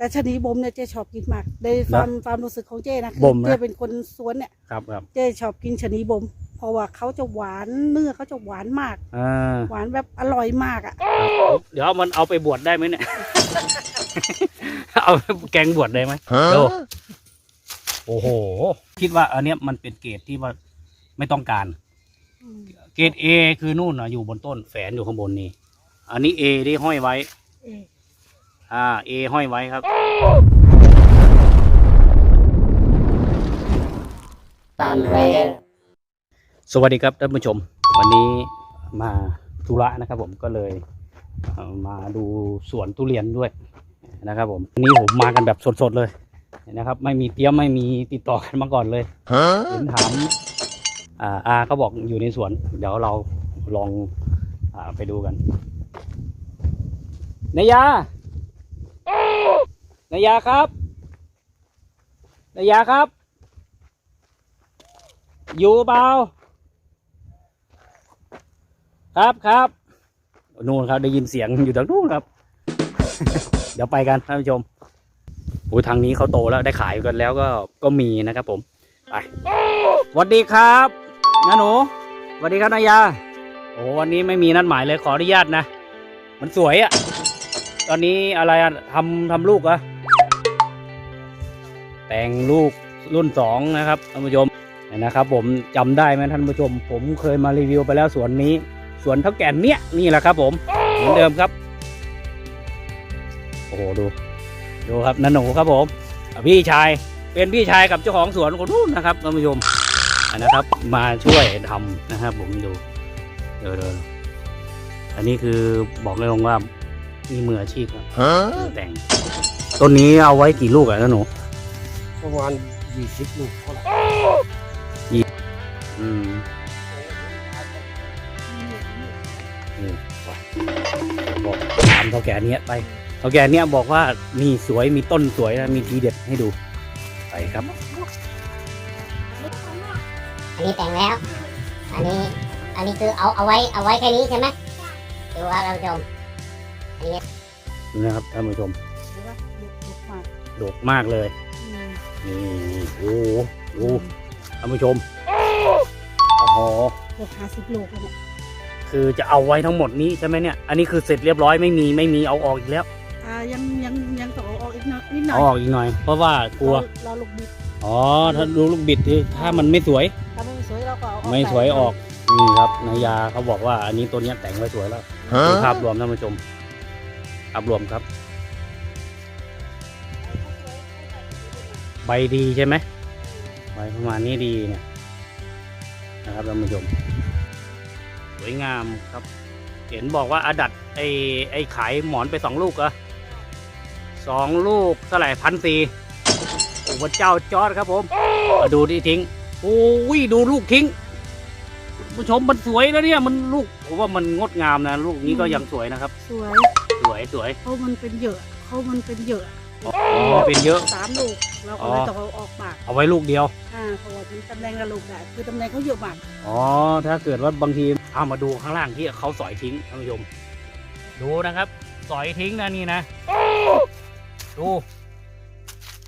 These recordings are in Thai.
แต่ชะนีบ่มเนี่ยเจ๊ชอบกินมากในความความรู้สึกของเจ๊นะคือบ่มนะ เจ๊เป็นคนสวนเนี่ยครับครับเจ๊ชอบกินชะนีบ่มเพราะว่าเขาจะหวานเนื้อเขาจะหวานมาก อ่าหวานแบบอร่อยมากอะเดี๋ยวมันเอาไปบวชได้ไหมเนี่ย เอาไปแกงบวชได้ไหมโอ้โอ้โห คิดว่าอันเนี้ยมันเป็นเกรดที่ว่าไม่ต้องการเกรดเอคือนู่นนะอยู่บนต้นแฝนอยู่ข้างบนนี่ อันนี้เอที่ห้อยไว้ เอ๊ะ อ่าเอห้อยไว้ครับสวัสดีครับท่านผู้ชม วันนี้มาธุระนะครับผมก็เลยเอ่อมาดูสวนทุเรียนด้วยนะครับผมวันนี้ผมมากันแบบสดๆเลยนะครับ ไม่มีเตรียมไม่มีติดต่อกันมาก่อนเลยเห็นถามอ่าอาเขาบอกอยู่ในสวน เดี๋ยวเราลองอาไปดูกันนายยา นายาครับนายาครับ อยู่เปล่าครับครับนู่นครับได้ยินเสียงอยู่ทางนู้นครับ เดี๋ยวไปกันท่านผู้ชมโอ้ยทางนี้เขาโตแล้วได้ขายกันแล้วก็ก็มีนะครับ ผมไปสวัสดีครับน้าหนูสวัสดีครับนายาโอ้วันนี้ไม่มีนัดหมายเลยขออนุญาตนะ มันสวยอะ่ะ ตอนนี้อะไรอะทำทำลูกอะ แต่งลูกรุ่นสองนะครับท่านผู้ชมนะครับ ผมจำได้ไหมท่านผู้ชม ผมเคยมารีวิวไปแล้วสวนนี้สวนเท่าแก่นเนี้ยนี่แหละครับ ผมเหมือนเดิมครับโอ้โหดู ดูครับนันหนูครับผมอะพี่ชายเป็นพี่ชายกับเจ้าของสวนคนนู้นนะครับท่านผู้ชมอะนะครับ มาช่วยทำนะครับผมดูเดี๋ยวเดี๋ยวอันนี้คือบอกเลยว่ามีมืออาชีพครับมือแต่งต้นนี้เอาไว้กี่ลูกอะนันหนู ประมาณยี่สิบลูกเท่าไหร่อืมนี่บอกตามเท่าแก่เนี้ยไปเท่าแก่เนี้ยบอกว่ามีสวยมีต้นสวยนะมีทีเด็ดให้ดู ไปครับ อันนี้แต่งแล้ว อันนี้ อันนี้คือเอาเอาไว้เอาไว้แค่นี้ใช่ไหมดูว่าเราชมนี่นะครับท่านผู้ชมหรือว่าลูกมากดกมากเลย นี่โอ้โหดูท่านผู้ชมโอ้โหเกือบห้าสิบลูกแล้วเนี่ยคือจะเอาไว้ทั้งหมดนี้ใช่ไหมเนี่ย อันนี้คือเสร็จเรียบร้อยไม่มีไม่มีเอาออกอีกแล้วอ่ายังยังยังต้องเอาออกอีกหน่อยนิดหน่อยเอาออกอีกหน่อย เพราะว่ากลัวรอลูกบิดอ๋อ ถ้าดูลูกบิดคือถ้ามันไม่สวย ถ้าไม่สวยเราก็เอาออกไม่สวยออกนี่ครับนายาเขาบอกว่าอันนี้ตัวเนี้ยแต่งไว้สวยแล้วดูภาพรวมท่านผู้ชมภาพรวมครับ ใบดีใช่ไหมใบประมาณนี้ดีเนี่ยนะครับท่านผู้ชมสวยงามครับ เห็นบอกว่าอดัดไอ้ไอ้ขายหมอนไปสองลูกเหรอะสองลูกเท่าไหร่พันสี่โอ้พระเจ้าจอดครับผมมาดูที่ทิ้งโอ้ยดูลูกทิ้งผู้ชมมันสวยนะเนี่ยมันลูกผมว่ามันงดงามนะ ลูกนี้ก็ยังสวยนะครับ สวย สวยสวยเขามันเป็นเหยอะเขามันเป็นเหยอะ อ๋อเป็นเยอะ สามลูกเราก็เลยต้องเอาออกปากเอาไว้ลูกเดียว อ่าเพราะว่าเป็นตำแหน่งละลูกได้คือตำแหน่งเขาเยอะมากอ๋อ ถ้าเกิดว่าบางทีเอามาดูข้างล่างที่เขาสอยทิ้งท่านผู้ชม ดูนะครับ สอยทิ้งนะนี่นะ ดู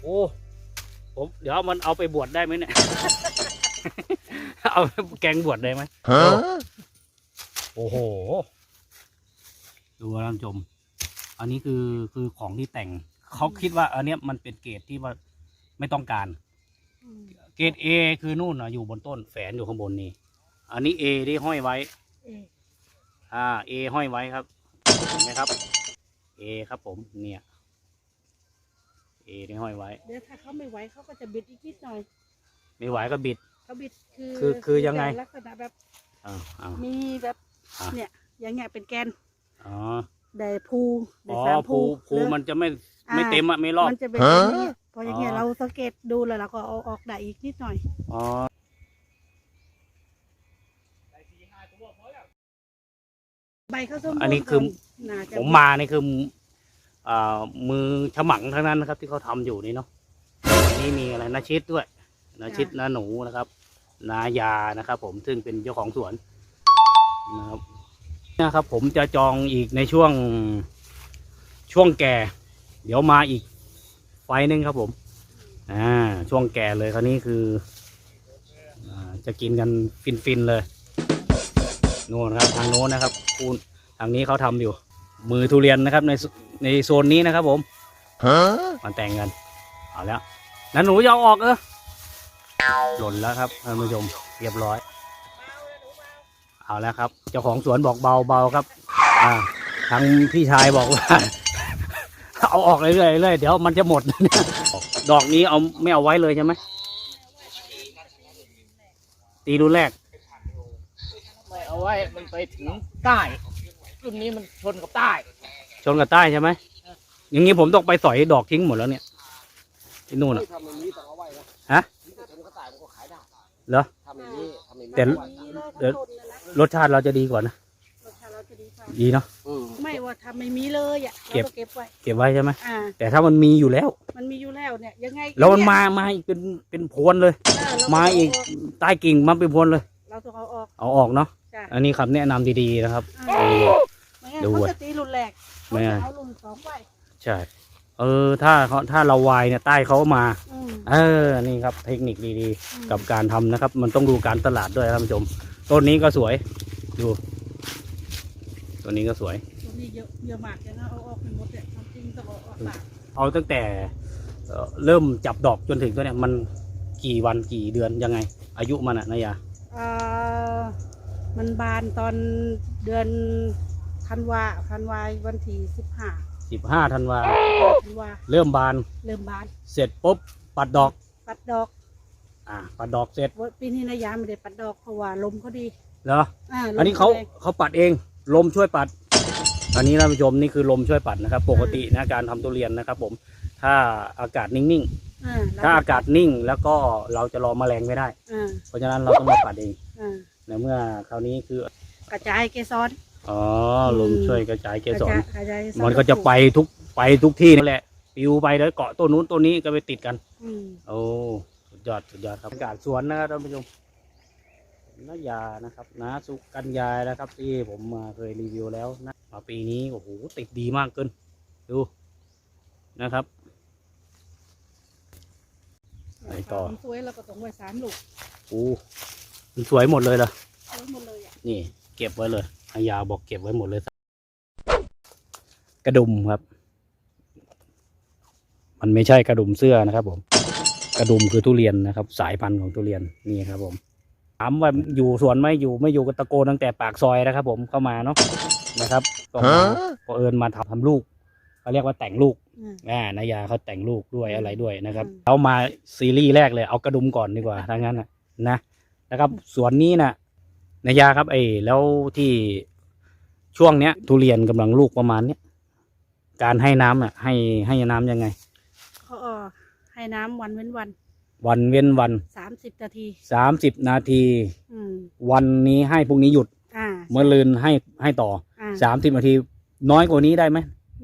โอ้ ผม เดี๋ยวมันเอาไปบวชได้ไหมเนี่ย เอาไปแกงบวชได้ไหมโอ้โห ดูนะท่านผู้ชม อันนี้คือคือของที่แต่ง เขาคิดว่าอันเนี้ยมันเป็นเกรดที่ว่าไม่ต้องการ เกรดเอคือนู่นนะอยู่บนต้นแฝนอยู่ข้างบนนี่ อันนี้เอที่ห้อยไว้เอ๊ะอ่าเอห้อยไว้ครับเห็นไหมครับเอครับผมเนี่ยเอที่ห้อยไว้ เดี๋ยวถ้าเขาไม่ไหวเขาก็จะบิดอีกนิดหน่อย ไม่ไหวก็บิดเขาบิดคือคือคือยังไงจะลักษณะแบบอ้าวอ้าวมีแบบอะเนี่ยอย่างเงี้ยเป็นแกนอ๋อ ได้ภูได้อ๋อสามภูภูหรือมันจะไม่อ่าไม่เต็มอะไม่รอบ มันจะเป็นแบบนี้พออย่างเงี้ยอ๋อ เราสังเกตดูแล้วเราก็เอาออกได้อีกนิดหน่อย อ๋อใบเขาสมบูรณ์อันนี้คือ น่าจะผมมานี่คืออ่ามือฉมังทั้งนั้นนะครับ ที่เขาทำอยู่นี่เนาะนี่มีอะไรนาชิดด้วยนาชิดนาหนูนะครับ นายานะครับ ผมซึ่งเป็นเจ้าของสวนนะครับ นะครับ ผมจะจองอีกในช่วงช่วงแก่ เดี๋ยวมาอีกไฟหนึงครับผม อ่า ช่วงแก่เลยคราวนี้คืออ่าจะกินกันฟินๆเลยโน่นครับทางโน้นนะครับคูณทางนี้เขาทำอยู่ มือทุเรียนนะครับในในโซนนี้นะครับ ผมฮะมาแต่งกันเอาแล้วนั้นหนูจะอออกเออหล่นแล้วครับท่านผู้ชมเรียบร้อย เอาแล้วครับ เจ้าของสวนบอกเบาเบาๆครับ อ่าทางพี่ชายบอกว่า เอาออกเรื่อยๆเรื่อยๆเดี๋ยวมันจะหมด ดอกนี้เอาไม่เอาไว้เลยใช่ไหมตีรุ่นแรก ไม่เอาไว้มันไปถึงใต้รุ่นนี้มันชนกับใต้ ชนกับใต้ใช่ไหมอย่างนี้ผมต้องไปสอยดอกทิ้งหมดแล้วเนี่ยที่นู่นอะทำอย่างนี้ต้องเอาไว้นะฮะนี่แต่ชนก็ตายมันก็ขายได้เหรอทำอย่างนี้ทำอย่างนี้แต่เดี๋ยว รสชาติเราจะดีกว่านะ รสชาติเราจะดีกว่าดีเนาะ อืมไม่ว่าทำไม่มีเลยอะเราเก็บ ก็เก็บไว้เก็บไว้ใช่ไหมอ่า แต่ถ้ามันมีอยู่แล้ว มันมีอยู่แล้วเนี่ยยังไงแล้วมันมามาอีกเป็นเป็นพวนเลย เออเรมาอีกเอใต้กิ่งมาเป็นพวนเลย เราต้องเอาออกเอาออกเนาะ จ้ะอันนี้คำแนะนำดีๆนะครับ อ่านี่ไม่งั้นดูเขาอะจะตีรุ่นแรกไม่เขางั้จะนเอารุ่นสองไว้ใช่ เออ ถ้าเขาถ้าเราวายเนี่ยใต้เขามา อืมเออ นี่ครับ เทคนิคดีอืมๆกับการทำนะครับ มันต้องดูการตลาดด้วยท่านผู้ชม ต้นนี้ก็สวย ดู ต้นนี้ก็สวยตัวนี้เยอะเยอะมากยังเอาออกไปหมดเนี่ยความจริงต้องเอาออกปากเอาตั้งแต่เอ่อเริ่มจับดอกจนถึงตัวเนี้ยมันกี่วันกี่เดือนยังไง อายุมันอะนายาอ่ามันบานตอนเดือนธันวาธันวาวันที่สิบห้าสิบห้าธันวาธันวาเริ่มบานเริ่มบานเสร็จปุ๊บปัดดอกปัดดอก อ่าปัดดอกเสร็จปีนี้นายาไม่ได้ปัดดอกเพราะว่าลมเขาดีเหรออ่าลมอันนี้เขาแรงเขาปัดเอง ลมช่วยปัด อันนี้ท่านผู้ชมนี่คือลมช่วยปัดนะครับ ปกตินะการทำทุเรียนนะครับ ผม ถ้าอากาศนิ่งอ่าๆถ้าอากาศนิ่งแล้วก็เราจะรอแมลงไม่ได้ อ่าเพราะฉะนั้นเราต้องมาปัดเองอ่าในเมื่อคราวนี้คือ กระจายเกสรอ๋อลมช่วยกระจายเกสร กระจายกระจายเสรมันก็จะไปทุกไปทุกที่นั่นแหละปิวไปแล้วเกาะต้นนู้นต้นนี้ก็ไปติดกัน อืมโอ้สุด ยอดสุดยอดครับอากาศสวนนะครับท่านผู้ชมนายานะครับนาสุกัญญานะครับ ที่ผมมาเคยรีวิวแล้วนะมาปีนี้โอ้โหติดดีมากเกินดูนะครับไปต่อมันสวยเราก็ต้องไว้สามลูกโอ้มันสวยหมดเลยเหรอสวยหมดเลยอะนี่ เก็บไว้เลยนายาบอกเก็บไว้หมดเลย กระดุมครับ มันไม่ใช่กระดุมเสื้อนะครับผม กระดุมคือทุเรียนนะครับ สายพันธุ์ของทุเรียนนี่ครับ ผมถามว่าอยู่สวนไหมอยู่ไม่อยู่ก็ตะโกนตั้งแต่ปากซอยนะครับ ผมเข้ามาเนาะนะครับก็มาพอเอิญมาทำทำลูกเขาเรียกว่าแต่งลูกอืมอ่านายาเขาแต่งลูกด้วยอะไรด้วยนะครับอืมเอามาซีรีส์แรกเลยเอากระดุมก่อนดีกว่าถ้างั้นนะนะนะครับสวนนี้นะนายาครับไอ้แล้วที่ช่วงเนี้ย ทุเรียนกำลังลูกประมาณเนี้ยการให้น้ำอะ ให้ให้น้ำยังไงเขาเออ ให้น้ำวันเว้นวันวันเว้นวันสามสิบนาทีสามสิบนาที อืมวันนี้ให้พรุ่งนี้หยุดอ่าเมื่อลืนให้ให้ต่ออ่าสามสิบนาที น้อยกว่านี้ได้ไหม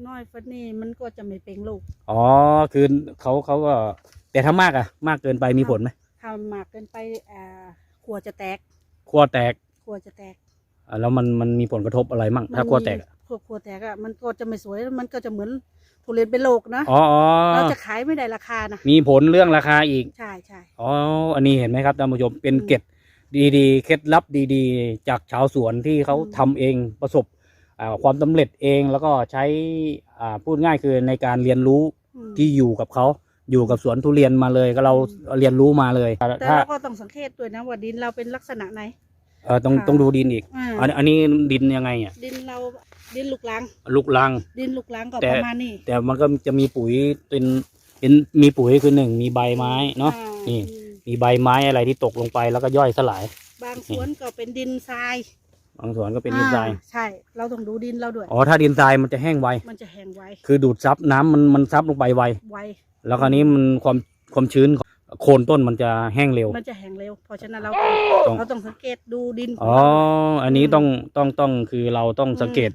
น้อยฟันนี่มันก็จะไม่เป็นลูกอ๋อคือเขาเขาก็ แต่ถ้ามากอะมากเกินไปมีผลไหมทำมากเกินไปอ่าขัวจะแตกขั้วแตกขัวจะแตก อะแล้วมันมันมีผลกระทบอะไรมั่งถ้าขั้วแตกอะ ขัวขัวแตกอะมันก็จะไม่สวยมันก็จะเหมือนทุเรียนเป็นโลกนะอ๋ออ๋อเราจะขายไม่ได้ราคานะมีผลเรื่องราคาอีก ใช่ใช่อ๋อ อันนี้เห็นไหมครับท่านผู้ชมเป็นอืมเกร็ดดีๆ เคล็ดลับดีๆ จากชาวสวนที่เขาอืมทำเองประสบอ่าความสำเร็จเองแล้วก็ใช้อ่าพูดง่ายคือในการเรียนรู้อืม ที่อยู่กับเขาอยู่กับสวนทุเรียนมาเลยก็เราอืม เรียนรู้มาเลยแต่ถ้าเราก็ต้องสังเกตด้วยนะว่าดินเราเป็นลักษณะไหน เออต้องค่ะ ต้องดูดินอีก อ่าอันอันนี้ดินยังไงอะดินเรา ดินลูกลัง ลูกลัง ดินลูกลังก็แต่ ประมาณนี้แต่มันก็จะมีปุ๋ยเป็นเป็นมีปุ๋ยคือหนึ่งมีใบไม้เนาะ อ่นี่ อืมมีใบไม้อะไรที่ตกลงไปแล้วก็ย่อยสลาย บางสวนก็เป็นดินทรายบางสวนก็เป็นดินทราย อ่ใช่ เราต้องดูดินเราด้วย อ๋อถ้าดินทรายมันจะแห้งไว มันจะแห้งไวคือดูดซับน้ำมันมันซับลงไปไว ไวแล้วคราวนี้มันความความชื้น โคนต้นมันจะแห้งเร็ว มันจะแห้งเร็ว เพราะฉะนั้นเราต้อง เราต้องสังเกตดูดินขงอ๋อ เรา อันนี้อืมต้องต้องต้องคือเราต้องอืมสังเกต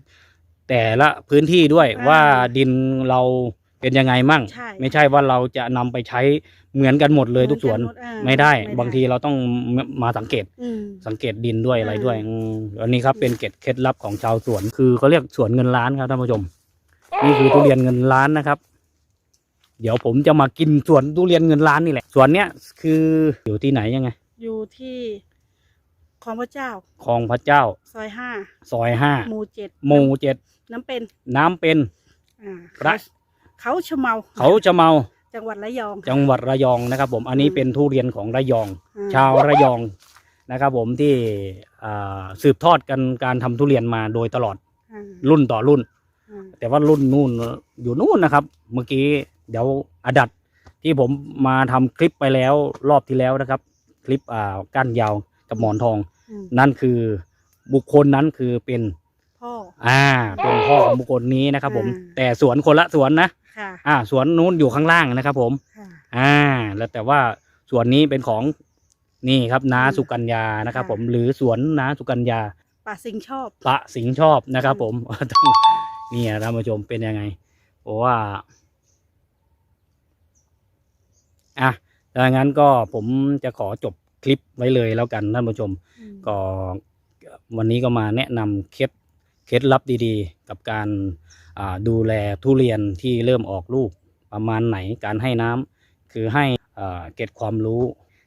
แต่ละพื้นที่ด้วยอ่าว่าดินเราเป็นยังไงมั่ง ใช่ ไม่ใช่ว่าเราจะนำไปใช้เหมือนกันหมดเลยทุกสวน เหมือกัหมดอ่าไม่ได้ บางทีเราต้องมาสังเกต อืม สังเกตดินด้วยอะไรอ่าด้วยอืมอันนี้ครับเป็นเกร็ดเคล็ดลับของชาวสวน คือเขาเรียกสวนเงินล้านครับท่านผู้ชม นี่คือทุเรียนเงินล้านนะครับ เดี๋ยวผมจะมากินสวนทุเรียนเงินล้านนี่แหละสวนเนี้ยคืออยู่ที่ไหนยังไง อยู่ที่ของพระเจ้าคลองพระเจ้า ซอยห้าซอยห้าหมู่เจ็ดหมู่เจ็ดน้ำเป็น น้ำเป็นอ่าพระเขาชะเมา เขาจะเมา จังหวัดระยอง จังหวัดระยองนะครับ ผมอันนี้เป็นทุเรียนของระยองอ่ชาวระยองนะครับ ผมที่อ่าสืบทอดกันการทำทุเรียนมาโดยตลอดอ่ารุ่นต่อรุ่นอ่าแต่ว่ารุ่นนู่นอยู่นู่นนะครับ เมื่อกี้ เดี๋ยวอดัดที่ผมมาทำคลิปไปแล้วรอบที่แล้วนะครับ คลิปอ่าก้านยาวกับหมอนทองอืมนั่นคือบุคคลนั้นคือเป็นพ่ออ่า เป็นพ่อของบุคคลนี้นะครับ ผมอ่าแต่สวนคนละสวนนะค่ะอ่า สวนนู้นอยู่ข้างล่างนะครับ ผมค่ะอ่า แล้วแต่ว่าสวนนี้เป็นของนี่ครับน้าอืมสุกัญญานะครับค่ะผมหรือสวนน้าสุกัญญาป่าสิงห์ชอบปะสิงห์ชอบนะครับ ผมต้องเนี่ยท่านผู้ชมเป็นยังไงเพราะว่า อะดังนั้นก็ผมจะขอจบคลิปไว้เลยแล้วกันท่านผู้ชมอืมก็วันนี้ก็มาแนะนำเคล็ดเคล็ดลับดีๆ กับการอ่าดูแลทุเรียนที่เริ่มออกลูกประมาณไหนการให้น้ำคือให้อ่าเก็บความรู้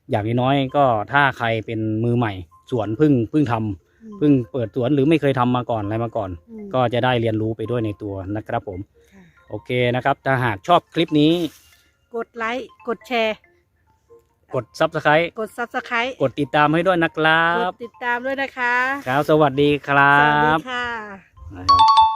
อย่างน้อยๆก็ถ้าใครเป็นมือใหม่สวนเพึ่งเพึ่งทำเพึ่งเปิดสวนหรือไม่เคยทำมาก่อนอะไรมาก่อนอืมก็จะได้เรียนรู้ไปด้วยในตัวนะครับผมค่ะโอเคนะครับ ถ้าหากชอบคลิปนี้ กดไลค์กดแชร์ กด Subscribe กดซับสไครต์กดติดตามให้ด้วยนะครักบ ดติดตามด้วยนะคะครับ สวัสดีครัสวัสดีบค่ะ นะครับ